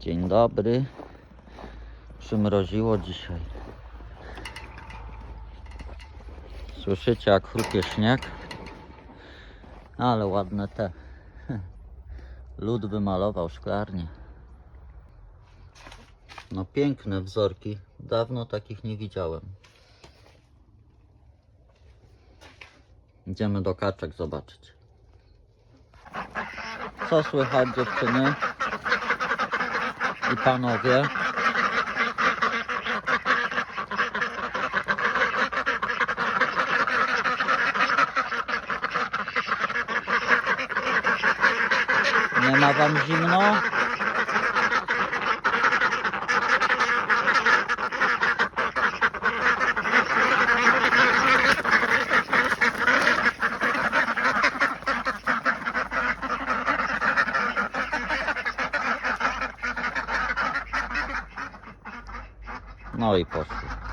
Dzień dobry. Przymroziło dzisiaj. Słyszycie jak chrupie śnieg? Ale ładne te. Lud wymalował szklarnie. No piękne wzorki. Dawno takich nie widziałem. Idziemy do kaczek zobaczyć. Co słychać dziewczyny i panowie? Nie ma wam zimno? No i poszły.